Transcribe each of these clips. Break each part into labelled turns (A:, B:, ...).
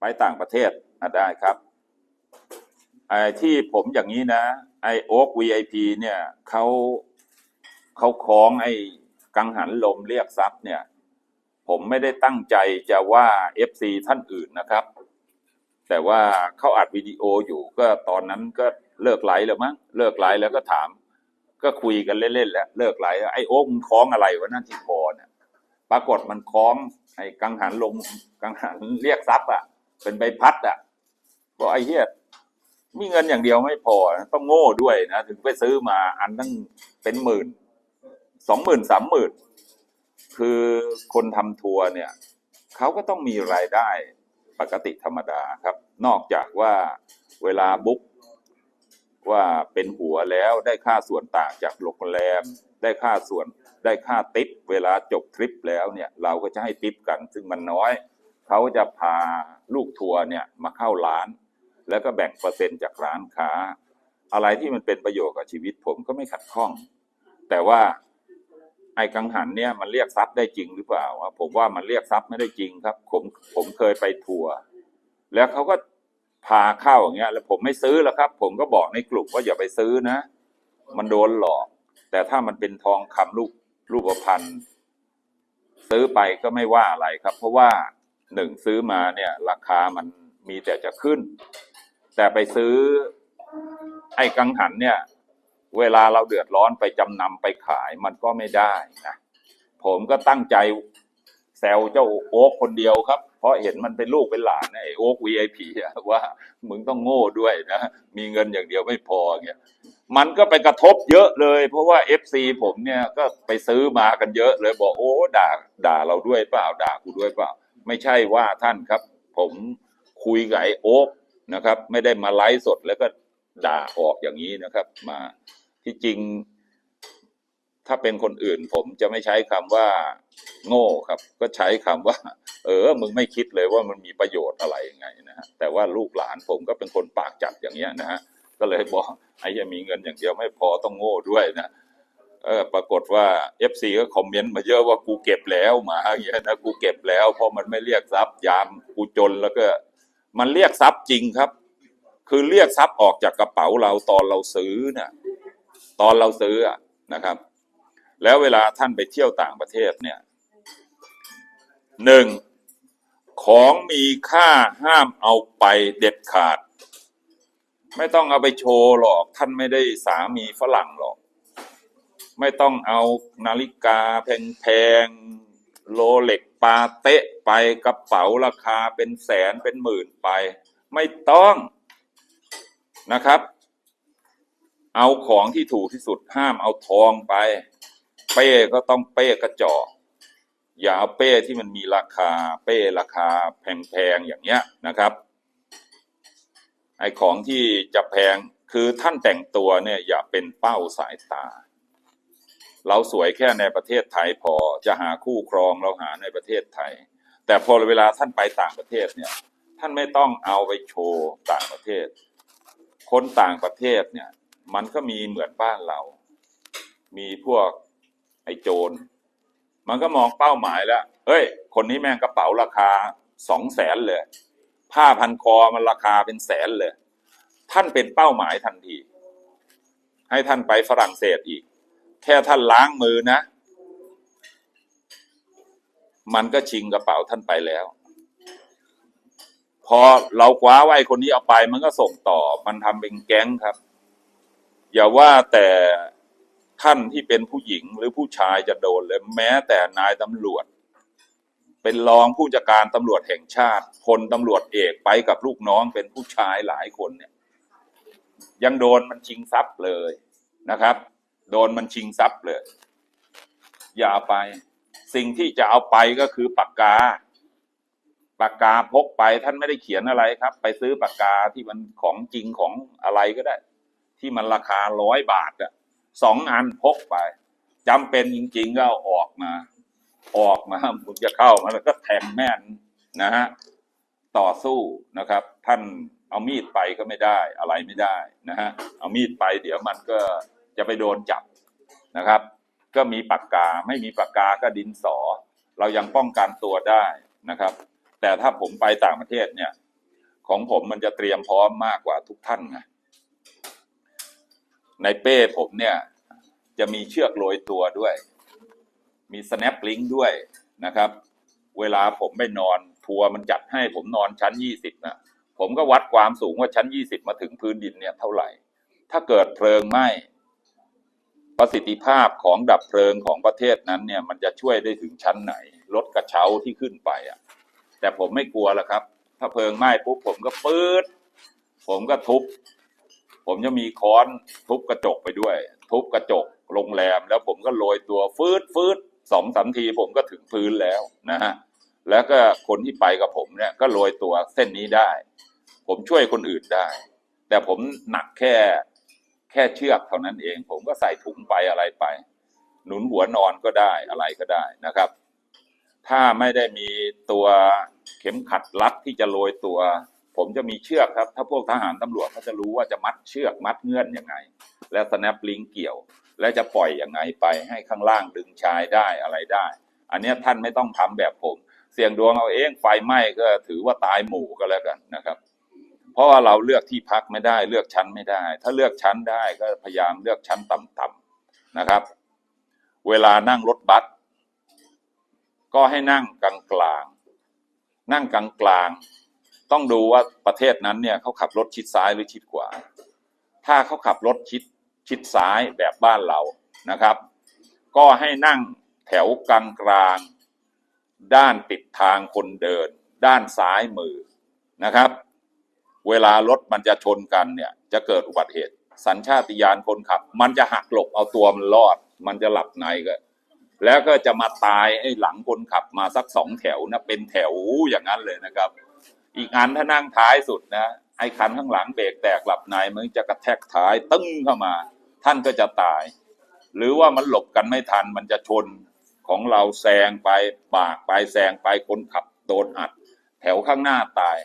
A: ไปต่างประเทศอะได้ครับไอ้ที่ผมอย่างนี้นะไอโอ๊ก VIP เนี่ยเขาเขาคล้องไอ้กังหันลมเรียกทรัพย์เนี่ย ผมไม่ได้ตั้งใจจะว่า FC ท่านอื่นนะครับ แต่ว่าเขาอัดวิดีโออยู่ก็ตอนนั้นก็เลิกไลฟ์แล้วมั้งเลิกไลฟ์แล้วก็ถาม ก็คุยกันเล่นๆแล้วเลิกไลฟ์แล้วไอโอ๊กมึงคล้องอะไรวะนั่นที่คอเนี่ยปรากฏมันคล้องไอ้กังหันลมกังหันเรียกทรัพย์อะ เป็นใบพัดอะบอกไอ้เหี้ยมีเงินอย่างเดียวไม่พอต้องโง่ด้วยนะถึงไปซื้อมาอันตั้งเป็นหมื่นสองหมื่นสามหมื่นคือคนทำทัวร์เนี่ยเขาก็ต้องมีรายได้ปกติธรรมดาครับ นอกจากว่าเวลาบุ๊กว่าเป็นหัวแล้วได้ค่าส่วนต่างจากโรงแรม ได้ค่าส่วนได้ค่าติปเวลาจบทริปแล้วเนี่ย เราก็จะให้ติปกันซึ่งมันน้อย เขาจะพาลูกทัวร์เนี่ยมาเข้าร้าน แล้วก็แบ่งเปอร์เซ็นต์จากร้านค้า อะไรที่มันเป็นประโยชน์กับชีวิตผมก็ไม่ขัดข้อง แต่ว่าไอ้กังหันเนี่ยมันเรียกทรัพย์ได้จริงหรือเปล่าผมว่ามันเรียกทรัพย์ไม่ได้จริงครับ ผมผมเคยไปทัวร์แล้วเขาก็พาเข้าอย่างเงี้ย แล้วผมไม่ซื้อแล้วครับ ผมก็บอกในกลุ่มว่าอย่าไปซื้อนะ มันโดนหลอก แต่ถ้ามันเป็นทองคำรูปรูปพรรณซื้อไปก็ไม่ว่าอะไรครับ เพราะว่า หนึ่งซื้อมาเนี่ยราคามันมีแต่จะขึ้น แต่ไปซื้อไอ้กังหันเนี่ย เวลาเราเดือดร้อนไปจำนำไปขายมันก็ไม่ได้นะผมก็ตั้งใจแซวเจ้าโอ๊กคนเดียวครับ เพราะเห็นมันเป็นลูกเป็นหลานนะไอ้โอ๊ก VIP อะว่ามึงต้องโง่ด้วยนะ มีเงินอย่างเดียวไม่พอเงี้ยมันก็ไปกระทบเยอะเลย เพราะว่า FC ผมเนี่ยก็ไปซื้อมากันเยอะเลยบอกโอ้ด่าด่าเราด้วยเปล่าด่ากูด้วยเปล่า ไม่ใช่ว่าท่านครับ ผมคุยกับไอ้โอ๊กนะครับ ไม่ได้มาไลฟ์สดแล้วก็ด่าออกอย่างนี้นะครับ มาที่จริง ถ้าเป็นคนอื่น ผมจะไม่ใช้คำว่า โง่ครับ ก็ใช้คำว่า เออ มึงไม่คิดเลยว่ามันมีประโยชน์อะไรยังไงนะฮะแต่ว่าลูกหลานผมก็เป็นคนปากจัดอย่างเงี้ยนะฮะก็เลยบอกไอ้จะมีเงินอย่างเดียวไม่พอต้องโง่ด้วยนะ เออปรากฏว่าเอฟซีก็คอมเมนต์มาเยอะว่ากูเก็บแล้วหมาอย่างเงี้ยนะกูเก็บแล้ว เพราะมันไม่เรียกทรัพย์ยามกูจนแล้วก็ มันเรียกทรัพย์จริงครับ คือเรียกทรัพย์ออกจากกระเป๋าเราตอนเราซื้อน่ะตอนเราซื้อนะครับ แล้วเวลาท่านไปเที่ยวต่างประเทศเนี่ยหนึ่งของมีค่าห้ามเอาไปเด็ดขาด ไม่ต้องเอาไปโชว์หรอก ท่านไม่ได้สามีฝรั่งหรอก ไม่ต้องเอานาฬิกาแพงๆโลเล็กปาเตะไปกระเป๋าราคาเป็นแสนเป็นหมื่นไป ไม่ต้องนะครับ เอาของที่ถูกที่สุดห้ามเอาทองไป เป้ก็ต้องเป้กระจอกอย่าเอาเป้ที่มันมีราคาเป้ราคาแพงๆอย่างเงี้ยนะครับไอของที่จะแพงคือท่านแต่งตัวเนี่ยอย่าเป็นเป้าสายตา เราสวยแค่ในประเทศไทยพอจะหาคู่ครองเราหาในประเทศไทย แต่พอเวลาท่านไปต่างประเทศเนี่ย ท่านไม่ต้องเอาไปโชว์ต่างประเทศ คนต่างประเทศเนี่ย มันก็มีเหมือนบ้านเรา มีพวกไอ้โจร มันก็มองเป้าหมายแล้วเฮ้ย คนนี้แม่งกระเป๋าราคาสองแสนเลย ผ้าพันคอมันราคาเป็นแสนเลย ท่านเป็นเป้าหมายทันที ให้ท่านไปฝรั่งเศสอีก แค่ท่านล้างมือนะ มันก็ชิงกระเป๋าท่านไปแล้ว พอเราคว้าไว้คนนี้เอาไป มันก็ส่งต่อ มันทำเป็นแก๊งครับ อย่าว่าแต่ท่านที่เป็นผู้หญิงหรือผู้ชายจะโดนเลยแม้แต่นายตำรวจ เป็นรองผู้จัดการตำรวจแห่งชาติพลตำรวจเอกไปกับลูกน้องเป็นผู้ชายหลายคนเนี่ย ยังโดนมันชิงทรัพย์เลยนะครับ โดนมันชิงทรัพย์เลย อย่าเอาไป สิ่งที่จะเอาไปก็คือปากกา ปากกาพกไปท่านไม่ได้เขียนอะไรครับ ไปซื้อปากกาที่มันของจริงของอะไรก็ได้ ที่มันราคาร้อยบาทอะสองอันพกไปจำเป็นจริง ๆ ก็เอาออกมา ออกมาผมจะเข้ามาแล้วก็แทงแม่นนะฮะต่อสู้นะครับ ท่านเอามีดไปก็ไม่ได้อะไรไม่ได้นะฮะเอามีดไปเดี๋ยวมันก็ จะไปโดนจับนะครับ ก็มีปากกาไม่มีปากกาก็ดินสอ เรายังป้องกันตัวได้นะครับ แต่ถ้าผมไปต่างประเทศเนี่ย ของผมมันจะเตรียมพร้อมมากกว่าทุกท่านไงในเป้ผมเนี่ย จะมีเชือกโรยตัวด้วย มี snap link ด้วยนะครับ เวลาผมไปนอน ทัวร์มันจัดให้ผมนอนชั้นยี่สิบนะผมก็วัดความสูงว่าชั้นยี่สิบมาถึงพื้นดินเนี่ยเท่าไหร่ ถ้าเกิดเพลิงไหม้ ประสิทธิภาพของดับเพลิงของประเทศนั้นเนี่ยมันจะช่วยได้ถึงชั้นไหนลดกระเช้าที่ขึ้นไปอะ แต่ผมไม่กลัวแล้วครับ ถ้าเพลิงไหม้ปุ๊บผมก็ปื๊ดผมก็ทุบ ผมจะมีค้อนทุบกระจกไปด้วย ทุบกระจกโรงแรม แล้วผมก็โรยตัวฟืดฟืดสองสามทีผมก็ถึงพื้นแล้วนะฮะแล้วก็คนที่ไปกับผมเนี่ยก็โรยตัวเส้นนี้ได้ ผมช่วยคนอื่นได้ แต่ผมหนักแค่ แค่เชือกเท่านั้นเอง ผมก็ใส่ถุงไปอะไรไป หนุนหัวนอนก็ได้อะไรก็ได้นะครับ ถ้าไม่ได้มีตัวเข็มขัดรัดที่จะโรยตัว ผมจะมีเชือกครับ ถ้าพวกทหารตำรวจเขาจะรู้ว่าจะมัดเชือกมัดเงื่อนยังไง และสแนปลิงเกี่ยว และจะปล่อยอยังไงไปให้ข้างล่างดึงชายได้อะไรได้ อันนี้ท่านไม่ต้องทำแบบผม เสี่ยงดวงเอาเองไฟไหม้ก็ถือว่าตายหมู่ก็แล้วกันนะครับ เพราะว่าเราเลือกที่พักไม่ได้ เลือกชั้นไม่ได้ ถ้าเลือกชั้นได้ก็พยายามเลือกชั้นต่ำๆนะครับ เวลานั่งรถบัสก็ให้นั่งกลางๆนั่งกลางๆต้องดูว่าประเทศนั้นเนี่ยเขาขับรถชิดซ้ายหรือชิดขวา ถ้าเขาขับรถชิดชิดซ้ายแบบบ้านเรานะครับ ก็ให้นั่งแถวกลางกลางด้านติดทางคนเดิน ด้านซ้ายมือนะครับ เวลารถมันจะชนกันเนี่ยจะเกิดอุบัติเหตุ สัญชาติญาณคนขับ มันจะหักหลบเอาตัวมันรอด มันจะหลับในก็ แล้วก็จะมาตายไอ้หลังคนขับมาสักสองแถวนะเป็นแถวอย่างนั้นเลยนะครับ อีกอันถ้านั่งท้ายสุดนะไอ้คันข้างหลังเบรกแตกหลับในมันจะกระแทกท้ายตึ้งเข้ามา ท่านก็จะตาย หรือว่ามันหลบกันไม่ทันมันจะชนของเราแซงไปปากไปแซงไปคนขับโดนอัด แถวข้างหน้าตาย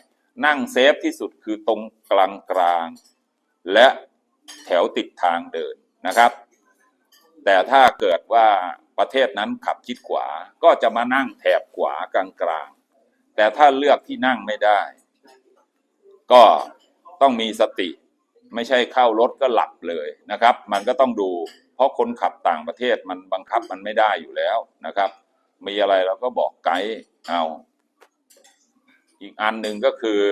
A: นั่งเซฟที่สุดคือตรงกลางกลาง และแถวติดทางเดินนะครับ แต่ถ้าเกิดว่าประเทศนั้นขับชิดขวาก็จะมานั่งแถบขวากลางกลาง แต่ถ้าเลือกที่นั่งไม่ได้ ก็ต้องมีสติ ไม่ใช่เข้ารถก็หลับเลยนะครับ มันก็ต้องดู เพราะคนขับต่างประเทศมันบังคับมันไม่ได้อยู่แล้วนะครับ มีอะไรเราก็บอกไกด์เอา อีกอันหนึ่งก็คือ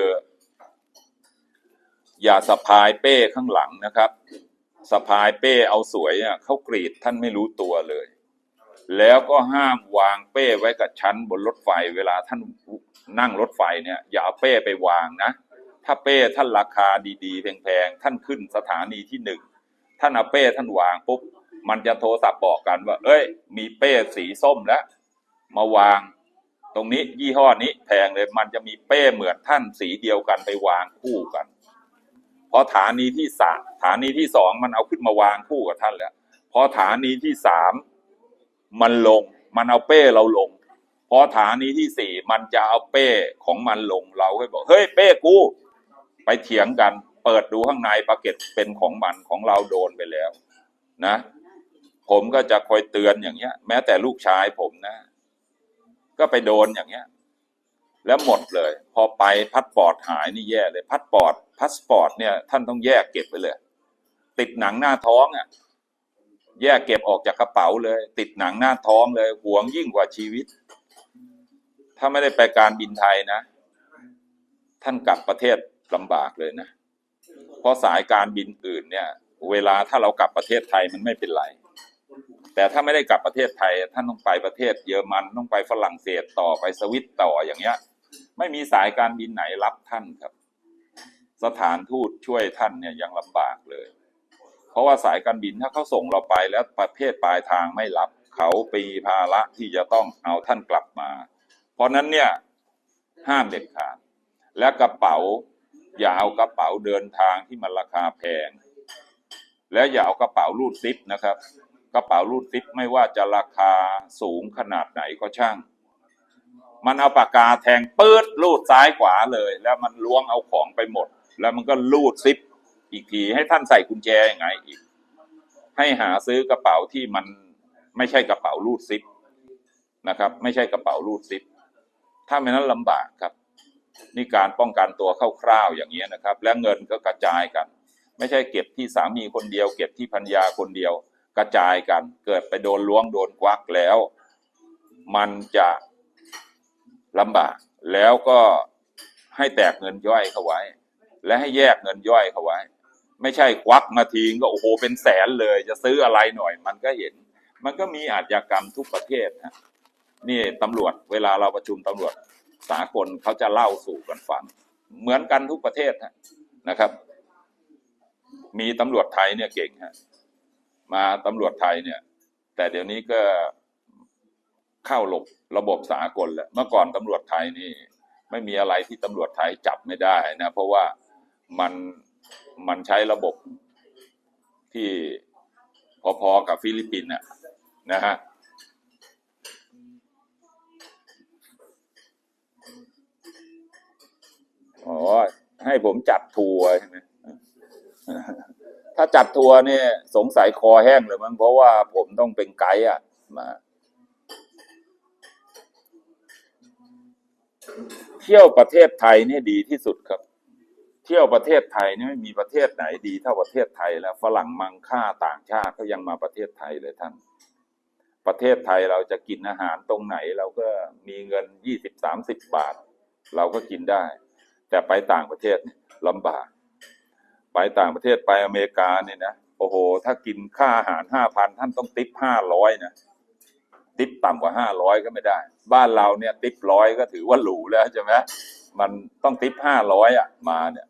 A: อย่าสะพายเป้ข้างหลังนะครับสะพายเป้เอาสวยอะเขากรีดท่านไม่รู้ตัวเลย แล้วก็ห้ามวางเป้ไว้กับชั้นบนรถไฟ เวลาท่านนั่งรถไฟเนี่ย อย่าเอาเป้ไปวางนะ ถ้าเป้ท่านราคาดีๆแพงๆท่านขึ้นสถานีที่หนึ่งท่านเอาเป้ท่านวางปุ๊บมันจะโทรศัพท์บอกกันว่า เอ้ย มีเป้สีส้มแล้วมาวาง ตรงนี้ยี่ห้อนี้แพงเลยมันจะมีเป้เหมือนท่านสีเดียวกันไปวางคู่กันพอฐานีที่สามฐานีที่สองมันเอาขึ้นมาวางคู่กับท่านแล้วพอฐานีที่สามมันลง มันเอาเป้เราลง พอฐานีที่สี่มันจะเอาเป้ของมันลงเราก็บอกเฮ้ยเป้กู ไปเถียงกัน เปิดดูข้างในปาเก็ตเป็นของมันของเราโดนไปแล้ว นะ ผมก็จะคอยเตือนอย่างเงี้ย แม้แต่ลูกชายผมนะ ก็ไปโดนอย่างเงี้ย แล้วหมดเลย พอไปพัดปอร์ตหายนี่แย่เลย พัดปอร์ตพาสปอร์ตเนี่ย ท่านต้องแยกเก็บไปเลย ติดหนังหน้าท้องอะ แยกเก็บออกจากกระเป๋าเลย ติดหนังหน้าท้องเลยหวงยิ่งกว่าชีวิต ถ้าไม่ได้ไปการบินไทยนะ ท่านกลับประเทศลำบากเลยนะ เพราะสายการบินอื่นเนี่ย เวลาถ้าเรากลับประเทศไทยมันไม่เป็นไร แต่ถ้าไม่ได้กลับประเทศไทย ท่านต้องไปประเทศเยอรมันต้องไปฝรั่งเศสต่อไปสวิตต่ออย่างเงี้ย ไม่มีสายการบินไหนรับท่านครับ สถานทูตช่วยท่านเนี่ยยังลำบากเลย เพราะว่าสายการบินถ้าเขาส่งเราไปแล้วประเทศปลายทางไม่รับ เขาปีภาระที่จะต้องเอาท่านกลับมา เพราะนั้นเนี่ยห้ามเด็ดขาดและกระเป๋าอย่าเอากระเป๋าเดินทางที่มันราคาแพง และอย่าเอากระเป๋ารูดซิปนะครับ กระเป๋ารูดซิปไม่ว่าจะราคาสูงขนาดไหนก็ช่าง มันเอาปากกาแทงปื๊ดรูดซ้ายขวาเลย แล้วมันล้วงเอาของไปหมด แล้วมันก็รูดซิปอีกทีให้ท่านใส่กุญแจยังไงอีก ให้หาซื้อกระเป๋าที่มันไม่ใช่กระเป๋ารูดซิปนะครับ ไม่ใช่กระเป๋ารูดซิปถ้าไม่นั้นลำบากครับ นี่การป้องกันตัวคร่าวๆอย่างนี้นะครับ และเงินก็กระจายกัน ไม่ใช่เก็บที่สามีคนเดียว เก็บที่พัญญาคนเดียว กระจายกัน เกิดไปโดนล้วงโดนควักแล้ว มันจะลำบาก แล้วก็ให้แตกเงินย่อยเข้าไว้ และให้แยกเงินย่อยเข้าไว้ ไม่ใช่ควักมาทีก็โอ้โหเป็นแสนเลย จะซื้ออะไรหน่อย มันก็เห็น มันก็มีอาชญากรรมทุกประเทศฮะนี่ตำรวจเวลาเราประชุมตำรวจสากลเขาจะเล่าสู่กันฟัง เหมือนกันทุกประเทศนะครับ มีตำรวจไทยเนี่ยเก่งฮะ มาตำรวจไทยเนี่ย แต่เดี๋ยวนี้ก็เข้าหลบระบบสากลแล้วเมื่อก่อนตำรวจไทยนี่ ไม่มีอะไรที่ตำรวจไทยจับไม่ได้นะ เพราะว่ามันมันใช้ระบบที่พอๆกับฟิลิปปินส์นะนะฮะอ๋อ ให้ผมจัดทัวร์ใช่ไหมาจัดทัวร์เนี่ยสงสัยคอแห้งเลยมั้งเพราะว่าผมต้องเป็นไกด์อะมาเที่ยวประเทศไทยเนี่ยดีที่สุดครับ เที่ยวประเทศไทยเนี่ยไม่มีประเทศไหนดีเท่าประเทศไทยแล้วฝรั่งมังค่าต่างชาติเขายังมาประเทศไทยเลยท่านประเทศไทยเราจะกินอาหารตรงไหน เราก็มีเงินยี่สิบสามสิบบาท เราก็กินได้ แต่ไปต่างประเทศลำบาก ไปต่างประเทศไปอเมริกาเนี่ยนะโอ้โห ถ้ากินค่าอาหารห้าพันท่านต้องติปห้าร้อยนะติปต่ำกว่าห้าร้อยก็ไม่ได้ บ้านเราเนี่ยติปร้อยก็ถือว่าหรูแล้วใช่ไหมมันต้องติปห้าร้อยอะมาเนี่ย